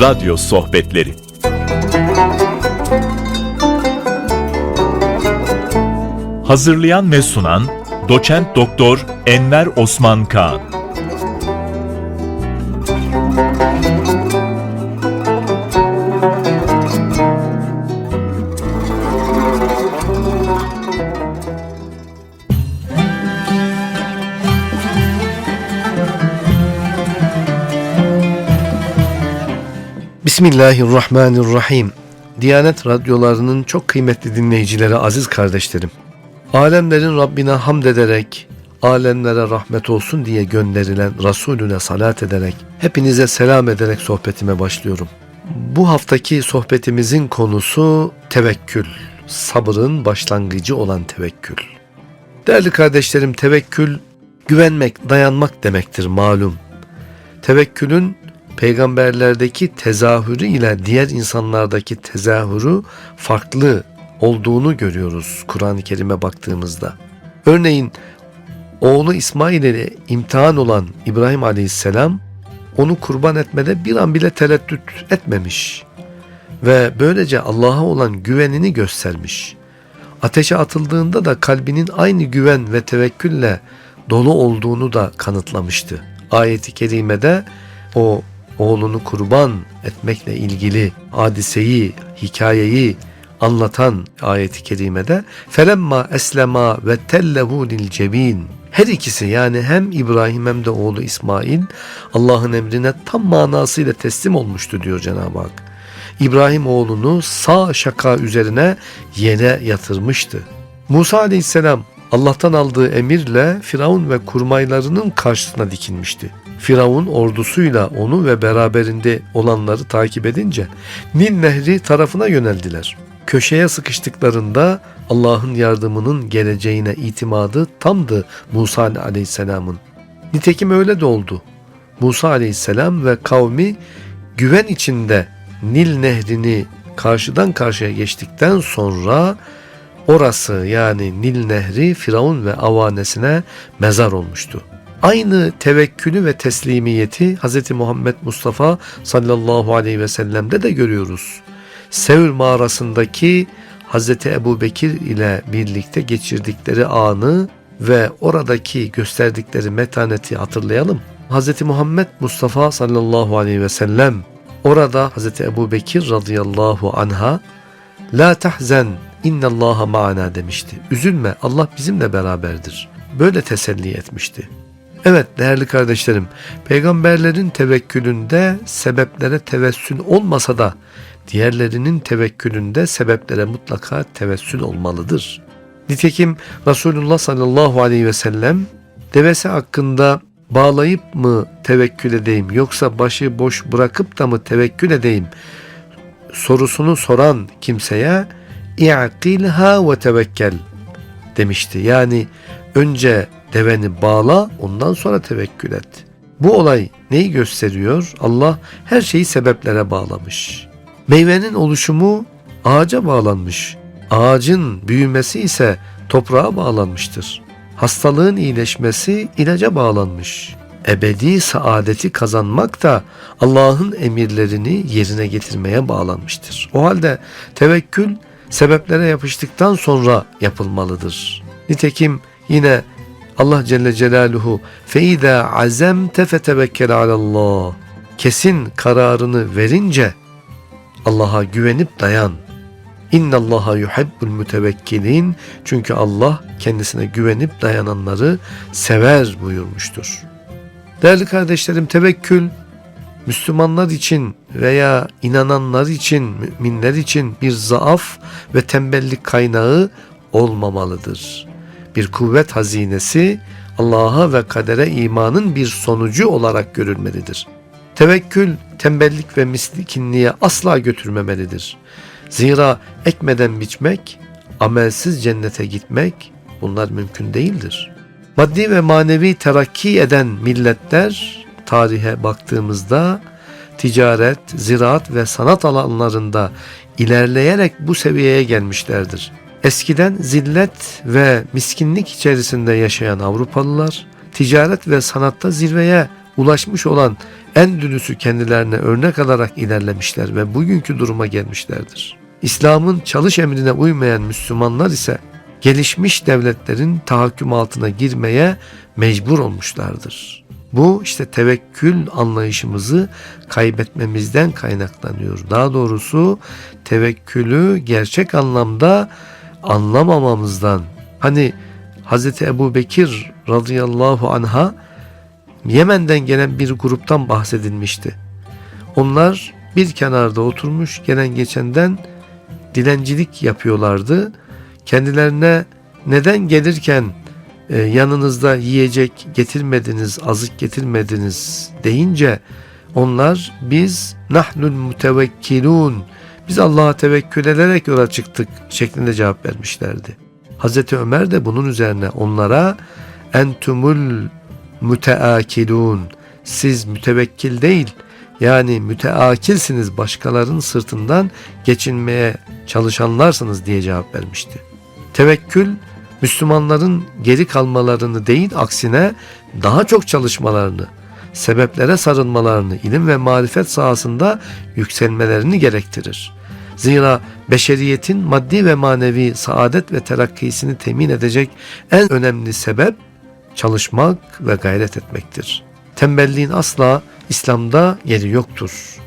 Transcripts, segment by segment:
Radyo Sohbetleri Hazırlayan ve sunan Doçent Doktor Enver Osman Kaan Bismillahirrahmanirrahim. Diyanet radyolarının çok kıymetli dinleyicileri, aziz kardeşlerim. Alemlerin Rabbine hamd ederek, alemlere rahmet olsun diye gönderilen Resulüne salat ederek, hepinize selam ederek sohbetime başlıyorum. Bu haftaki sohbetimizin konusu tevekkül. Sabırın başlangıcı olan tevekkül. Değerli kardeşlerim, tevekkül güvenmek, dayanmak demektir malum. Tevekkülün peygamberlerdeki tezahürü ile diğer insanlardaki tezahürü farklı olduğunu görüyoruz Kur'an-ı Kerim'e baktığımızda. Örneğin oğlu İsmail ile imtihan olan İbrahim Aleyhisselam onu kurban etmede bir an bile tereddüt etmemiş ve böylece Allah'a olan güvenini göstermiş. Ateşe atıldığında da kalbinin aynı güven ve tevekkülle dolu olduğunu da kanıtlamıştı. Ayet-i kerimede o oğlunu kurban etmekle ilgili hadiseyi, hikayeyi anlatan ayeti kerimede felemma eslema ve tellehu lil cebin her ikisi yani hem İbrahim hem de oğlu İsmail Allah'ın emrine tam manasıyla teslim olmuştu diyor Cenab-ı Hak. İbrahim oğlunu sağ şaka üzerine yere yatırmıştı. Musa aleyhisselam Allah'tan aldığı emirle Firavun ve kurmaylarının karşısına dikilmişti. Firavun ordusuyla onu ve beraberinde olanları takip edince Nil Nehri tarafına yöneldiler. Köşeye sıkıştıklarında Allah'ın yardımının geleceğine itimadı tamdı Musa aleyhisselamın. Nitekim öyle de oldu. Musa aleyhisselam ve kavmi güven içinde Nil Nehri'ni karşıdan karşıya geçtikten sonra orası yani Nil Nehri Firavun ve avanesine mezar olmuştu. Aynı tevekkülü ve teslimiyeti Hz. Muhammed Mustafa sallallahu aleyhi ve sellem'de de görüyoruz. Sevr mağarasındaki Hz. Ebu Bekir ile birlikte geçirdikleri anı ve oradaki gösterdikleri metaneti hatırlayalım. Hz. Muhammed Mustafa sallallahu aleyhi ve sellem orada Hz. Ebu Bekir radıyallahu anha La tahzen innallaha ma'ana demişti. Üzülme Allah bizimle beraberdir. Böyle teselli etmişti. Evet değerli kardeşlerim, peygamberlerin tevekkülünde sebeplere tevessül olmasa da diğerlerinin tevekkülünde sebeplere mutlaka tevessül olmalıdır. Nitekim Resulullah sallallahu aleyhi ve sellem devesi hakkında bağlayıp mı tevekkül edeyim yoksa başı boş bırakıp da mı tevekkül edeyim sorusunu soran kimseye i'qilha ve tevekkel demişti. Yani önce deveni bağla ondan sonra tevekkül et. Bu olay neyi gösteriyor? Allah her şeyi sebeplere bağlamış. Meyvenin oluşumu ağaca bağlanmış. Ağacın büyümesi ise toprağa bağlanmıştır. Hastalığın iyileşmesi ilaca bağlanmış. Ebedi saadeti kazanmak da Allah'ın emirlerini yerine getirmeye bağlanmıştır. O halde tevekkül sebeplere yapıştıktan sonra yapılmalıdır. Nitekim yine Allah Celle Celaluhu feiza azemte fetevekkel alallah. Kesin kararını verince Allah'a güvenip dayan. İnna Allaha yuhibbul mütevekkilin. Çünkü Allah kendisine güvenip dayananları sever buyurmuştur. Değerli kardeşlerim tevekkül Müslümanlar için veya inananlar için, müminler için bir zaaf ve tembellik kaynağı olmamalıdır. Bir kuvvet hazinesi Allah'a ve kadere imanın bir sonucu olarak görülmelidir. Tevekkül tembellik ve miskinliğe asla götürmemelidir. Zira ekmeden biçmek, amelsiz cennete gitmek bunlar mümkün değildir. Maddi ve manevi terakki eden milletler tarihe baktığımızda ticaret, ziraat ve sanat alanlarında ilerleyerek bu seviyeye gelmişlerdir. Eskiden zillet ve miskinlik içerisinde yaşayan Avrupalılar ticaret ve sanatta zirveye ulaşmış olan Endülüs'ü kendilerine örnek alarak ilerlemişler ve bugünkü duruma gelmişlerdir. İslam'ın çalış emrine uymayan Müslümanlar ise gelişmiş devletlerin tahakküm altına girmeye mecbur olmuşlardır. Bu işte tevekkül anlayışımızı kaybetmemizden kaynaklanıyor. Daha doğrusu tevekkülü gerçek anlamda anlamamamızdan. Hani Hz. Ebu Bekir radıyallahu anha Yemen'den gelen bir gruptan bahsedilmişti. Onlar bir kenarda oturmuş gelen geçenden dilencilik yapıyorlardı. Kendilerine neden gelirken e, yanınızda yiyecek getirmediniz, azık getirmediniz deyince onlar biz nahnul mutevekkilun biz Allah'a tevekkül ederek yola çıktık şeklinde cevap vermişlerdi. Hazreti Ömer de bunun üzerine onlara entumul müteakilun siz mütevekkil değil yani müteakilsiniz başkalarının sırtından geçinmeye çalışanlarsınız diye cevap vermişti. Tevekkül Müslümanların geri kalmalarını değil aksine daha çok çalışmalarını, sebeplere sarılmalarını, ilim ve marifet sahasında yükselmelerini gerektirir. Zira beşeriyetin maddi ve manevi saadet ve terakkisini temin edecek en önemli sebep çalışmak ve gayret etmektir. Tembelliğin asla İslam'da yeri yoktur.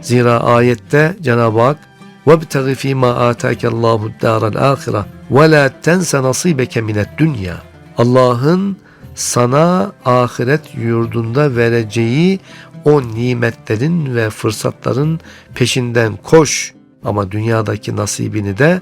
Zira ayette Cenab-ı Hak وَابْتَغِ ف۪ي مَا آتَاكَ اللّٰهُ الدَّارَ الْآخِرَةِ وَلَا تَنْسَ نَصِيبَكَ مِنَ الدُّنْيَا Allah'ın sana ahiret yurdunda vereceği o nimetlerin ve fırsatların peşinden koş ama dünyadaki nasibini de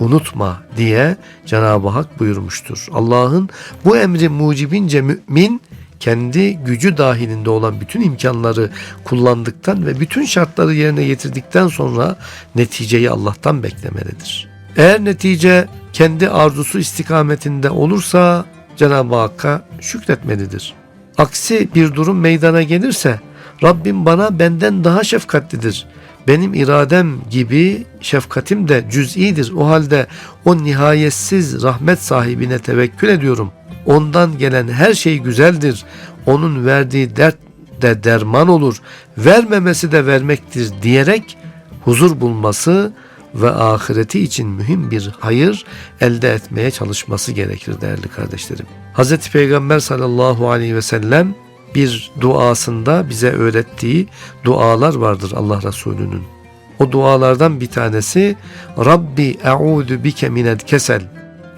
unutma diye Cenab-ı Hak buyurmuştur. Allah'ın bu emri mucibince mümin kendi gücü dahilinde olan bütün imkanları kullandıktan ve bütün şartları yerine getirdikten sonra neticeyi Allah'tan beklemelidir. Eğer netice kendi arzusu istikametinde olursa Cenab-ı Hakk'a şükretmelidir. Aksi bir durum meydana gelirse Rabbim bana benden daha şefkatlidir. Benim iradem gibi şefkatim de cüz'idir. O halde o nihayetsiz rahmet sahibine tevekkül ediyorum. Ondan gelen her şey güzeldir. Onun verdiği dert de derman olur. Vermemesi de vermektir diyerek huzur bulması ve ahireti için mühim bir hayır elde etmeye çalışması gerekir değerli kardeşlerim. Hz. Peygamber sallallahu aleyhi ve sellem bir duasında bize öğrettiği dualar vardır Allah Resulü'nün. O dualardan bir tanesi Rabbi e'udu bike mined kesel.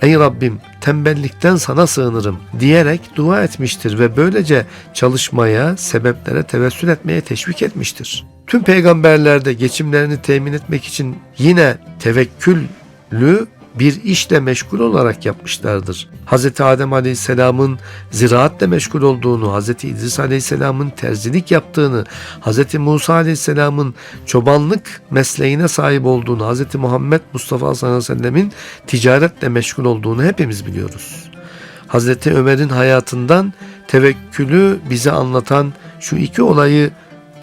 Ey Rabbim tembellikten sana sığınırım diyerek dua etmiştir ve böylece çalışmaya, sebeplere tevessül etmeye teşvik etmiştir. Tüm peygamberler de geçimlerini temin etmek için yine tevekküllü bir işle meşgul olarak yapmışlardır. Hz. Adem Aleyhisselam'ın ziraatle meşgul olduğunu, Hz. İdris Aleyhisselam'ın terzilik yaptığını, Hz. Musa Aleyhisselam'ın çobanlık mesleğine sahip olduğunu, Hz. Muhammed Mustafa sallallahu aleyhi ve sellemin ticaretle meşgul olduğunu hepimiz biliyoruz. Hz. Ömer'in hayatından tevekkülü bize anlatan şu iki olayı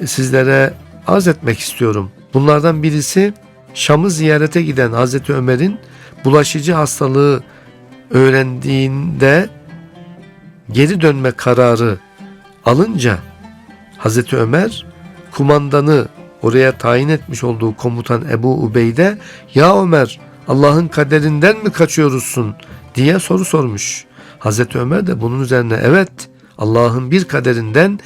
sizlere arz etmek istiyorum. Bunlardan birisi Şam'ı ziyarete giden Hazreti Ömer'in bulaşıcı hastalığı öğrendiğinde geri dönme kararı alınca Hazreti Ömer kumandanı oraya tayin etmiş olduğu komutan Ebu Ubeyde ya Ömer Allah'ın kaderinden mi kaçıyoruzsun diye soru sormuş. Hazreti Ömer de bunun üzerine evet Allah'ın bir kaderinden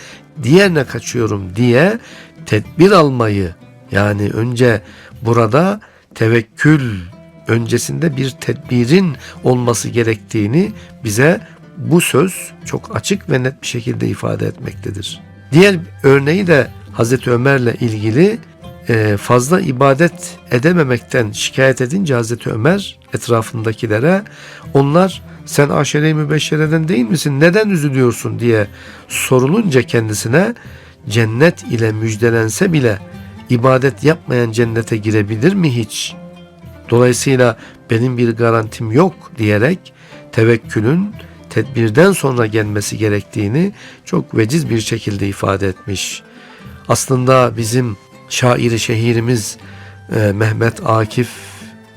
diğerine kaçıyorum diye tedbir almayı yani önce burada tevekkül öncesinde bir tedbirin olması gerektiğini bize bu söz çok açık ve net bir şekilde ifade etmektedir. Diğer örneği de Hazreti Ömer'le ilgili e, fazla ibadet edememekten şikayet edince Hazreti Ömer etrafındakilere onlar sen aşere-i mübeşşereden değil misin neden üzülüyorsun diye sorulunca kendisine cennet ile müjdelense bile ibadet yapmayan cennete girebilir mi hiç? Dolayısıyla benim bir garantim yok diyerek tevekkülün tedbirden sonra gelmesi gerektiğini çok veciz bir şekilde ifade etmiş. Aslında bizim şairi şehirimiz Mehmet Akif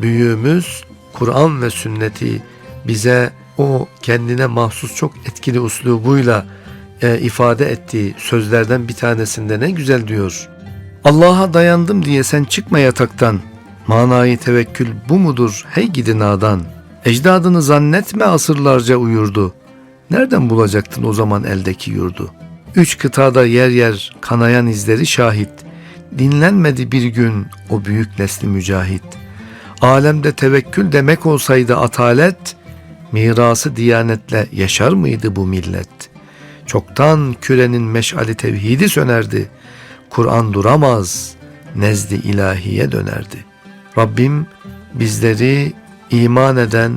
büyüğümüz Kur'an ve sünneti bize o kendine mahsus çok etkili uslubuyla e, ifade ettiği sözlerden bir tanesinde ne güzel diyor. Allah'a dayandım diye sen çıkma yataktan. Manayı tevekkül bu mudur hey gidi nadan. Ecdadını zannetme asırlarca uyurdu. Nereden bulacaktın o zaman eldeki yurdu? Üç kıtada yer yer kanayan izleri şahit. Dinlenmedi bir gün o büyük nesli mücahit. Alemde tevekkül demek olsaydı atalet, mirası diyanetle yaşar mıydı bu millet? Çoktan kürenin meşali tevhidi sönerdi. Kur'an duramaz, nezdi ilahiye dönerdi. Rabbim bizleri iman eden,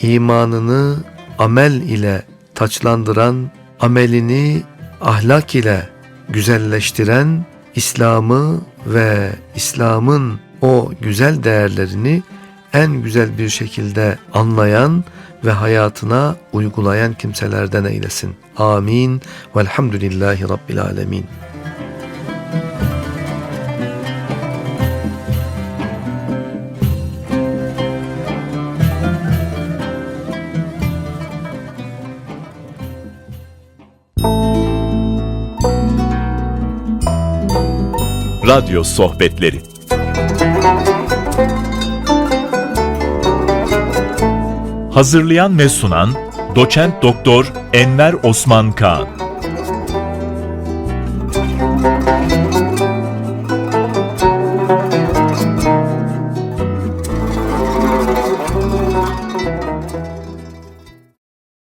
imanını amel ile taçlandıran, amelini ahlak ile güzelleştiren, İslam'ı ve İslam'ın o güzel değerlerini en güzel bir şekilde anlayan ve hayatına uygulayan kimselerden eylesin. Amin. Velhamdülillahi Rabbil Alemin. Radyo Sohbetleri. Hazırlayan ve sunan Doçent Doktor Enver Osman Kaan